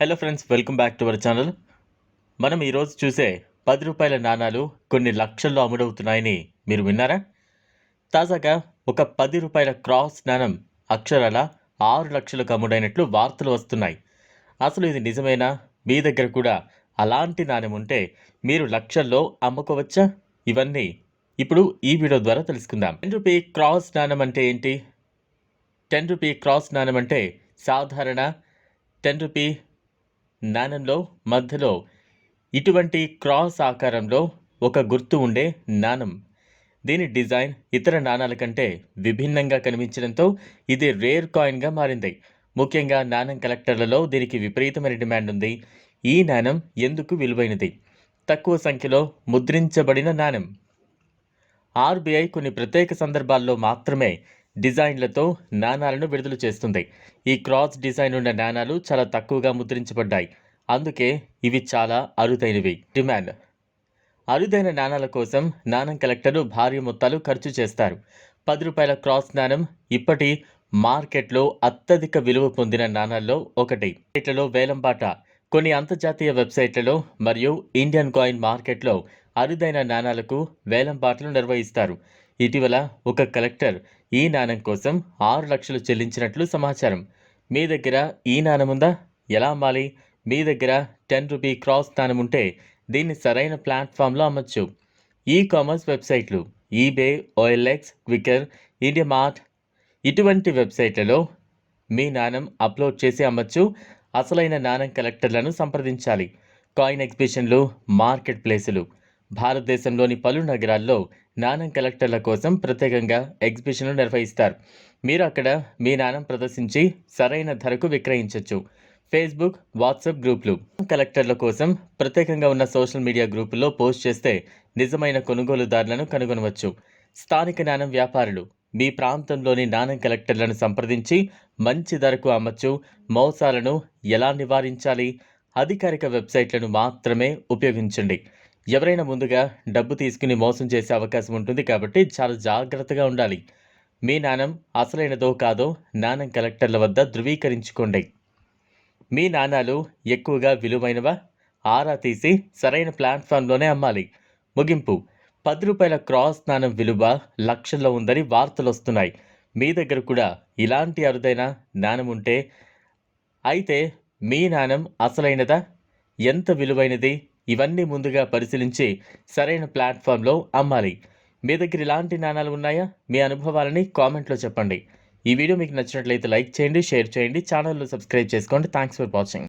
Hello friends welcome back to our channel మనం ఈరోజు చూసే పది రూపాయల నాణాలు కొన్ని లక్షల్లో అమ్ముడవుతున్నాయని మీరు విన్నారా? తాజాగా ఒక పది రూపాయల క్రాస్ నాణం అక్షరాల ఆరు లక్షలకు అమ్ముడైనట్లు వార్తలు వస్తున్నాయి. అసలు ఇది నిజమేనా? మీ దగ్గర కూడా అలాంటి నాణెం ఉంటే మీరు లక్షల్లో అమ్ముకోవచ్చా? ఇవన్నీ ఇప్పుడు ఈ వీడియో ద్వారా తెలుసుకుందాం. టెన్ రూపీ క్రాస్ నాణం అంటే ఏంటి? టెన్ రూపీ క్రాస్ నాణం అంటే సాధారణ. టెన్ రూపీ నాణంలో మధ్యలో ఇటువంటి క్రాస్ ఆకారంలో ఒక గుర్తు ఉండే నాణం దీని డిజైన్ ఇతర నాణాల కంటే విభిన్నంగా కనిపించడంతో ఇది రేర్ కాయిన్గా మారింది. ముఖ్యంగా నాణం కలెక్టర్లలో దీనికి విపరీతమైన డిమాండ్ ఉంది. ఈ నాణం ఎందుకు విలువైనది? తక్కువ సంఖ్యలో ముద్రించబడిన నాణం ఆర్బీఐ కొన్ని ప్రత్యేక సందర్భాల్లో మాత్రమే డిజైన్లతో నాణాలను విడుదల చేస్తుంది. ఈ క్రాస్ డిజైన్ ఉన్న నాణాలు చాలా తక్కువగా ముద్రించబడ్డాయి. అందుకే ఇవి చాలా అరుదైనవి. డిమాండ్. అరుదైన నాణాల కోసం నాణం కలెక్టర్లు భారీ మొత్తాలు ఖర్చు చేస్తారు. పది రూపాయల క్రాస్ నాణం ఇప్పటి మార్కెట్లో అత్యధిక విలువ పొందిన నాణాల్లో ఒకటి. వెబ్సైట్లలో వేలంపాట కొన్ని అంతర్జాతీయ వెబ్సైట్లలో మరియు ఇండియన్ కాయిన్ మార్కెట్లో అరుదైన నాణాలకు వేలం పాటలు నిర్వహిస్తారు. ఇటీవల ఒక కలెక్టర్ ఈ నాణం కోసం ఆరు లక్షలు చెల్లించినట్లు సమాచారం. మీ దగ్గర ఈ నాణం ఉందా? ఎలా అమ్మాలి? మీ దగ్గర టెన్ రూపీ క్రాస్ నాణం ఉంటే దీన్ని సరైన ప్లాట్ఫామ్లో అమ్మచ్చు. ఈ కామర్స్ వెబ్సైట్లు eBay OLX Quikr India mart ఇటువంటి వెబ్సైట్లలో మీ నాణం అప్లోడ్ చేసి అమ్మచ్చు. అసలైన నాణం కలెక్టర్లను సంప్రదించాలి. కాయిన్ ఎగ్జిబిషన్లు మార్కెట్ ప్లేసులు. భారతదేశంలోని పలు నగరాల్లో నాణం కలెక్టర్ల కోసం ప్రత్యేకంగా ఎగ్జిబిషన్లు నిర్వహిస్తారు. మీరు అక్కడ మీ నాణం ప్రదర్శించి సరైన ధరకు విక్రయించవచ్చు ఫేస్బుక్ వాట్సాప్ గ్రూపులు. కలెక్టర్ల కోసం ప్రత్యేకంగా ఉన్న సోషల్ మీడియా గ్రూపుల్లో పోస్ట్ చేస్తే నిజమైన కొనుగోలుదారులను కనుగొనవచ్చు. స్థానిక నాణం వ్యాపారులు. మీ ప్రాంతంలోని నాణం కలెక్టర్లను సంప్రదించి మంచి ధరకు అమ్మచ్చు మోసాలను ఎలా నివారించాలి అధికారిక వెబ్సైట్లను మాత్రమే ఉపయోగించండి. ఎవరైనా ముందుగా డబ్బు తీసుకుని మోసం చేసే అవకాశం ఉంటుంది కాబట్టి చాలా జాగ్రత్తగా ఉండాలి. మీ నాణం అసలైనదో కాదో నాణం కలెక్టర్ల వద్ద ధృవీకరించుకోండి. మీ నాణాలు ఎక్కువగా విలువైనవా? ఆరా తీసి సరైన ప్లాట్ఫామ్లోనే అమ్మాలి. ముగింపు. పది రూపాయల క్రాస్ నాణం విలువ లక్షల్లో ఉందని వార్తలు వస్తున్నాయి. మీ దగ్గర కూడా ఇలాంటి అరుదైన నాణం ఉంటే అయితే మీ నాణం అసలైనదా? ఎంత విలువైనది? ఇవన్నీ ముందుగా పరిశీలించి సరైన ప్లాట్ఫామ్లో అమ్మాలి. మీ దగ్గర ఇలాంటి నాణాలు ఉన్నాయా? మీ అనుభవాలని కామెంట్లో చెప్పండి. ఈ వీడియో మీకు నచ్చినట్లయితే లైక్ చేయండి షేర్ చేయండి ఛానల్లో సబ్స్క్రైబ్ చేసుకోండి. Thanks for watching